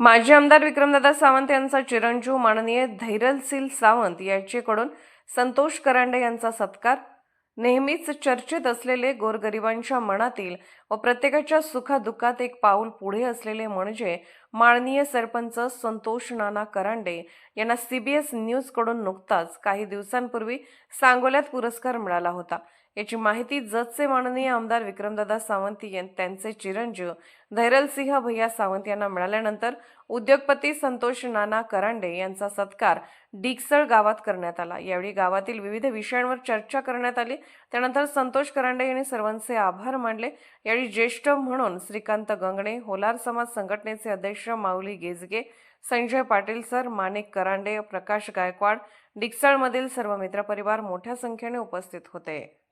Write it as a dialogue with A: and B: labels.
A: माजी आमदार विक्रमदादा सावंत यांचा चिरंजीव माननीय धैरलसील सावंत याचेकडून संतोष करांडे यांचा सत्कार. नेहमीच चर्चेत असलेले गोरगरिबांच्या मनातील व प्रत्येकाच्या सुखादुःखात एक पाऊल पुढे असलेले म्हणजे माननीय सरपंच संतोष नाना करांडे यांना सीबीएस न्यूजकडून नुकताच काही दिवसांपूर्वी सांगोल्यात पुरस्कार मिळाला होता. याची माहिती जतचे माननीय आमदार विक्रमदादा सावंत यां- त्यांचे चिरंजीव धैरलसिंह भैया सावंत यांना मिळाल्यानंतर उद्योगपती संतोष नाना करांडे यांचा सत्कार डिकसळ गावात करण्यात आला. यावेळी गावातील विविध विषयांवर चर्चा करण्यात आली. त्यानंतर संतोष करांडे यांनी सर्वांचे आभार मानले. यावेळी ज्येष्ठ म्हणून श्रीकांत गंगणे होलार समाज संघटनेचे अध्यक्ष माऊली गेजगे संजय पाटील सर माणिक करांडे प्रकाश गायकवाड डिक्सळमधील सर्व मित्रपरिवार मोठ्या संख्येने उपस्थित होते.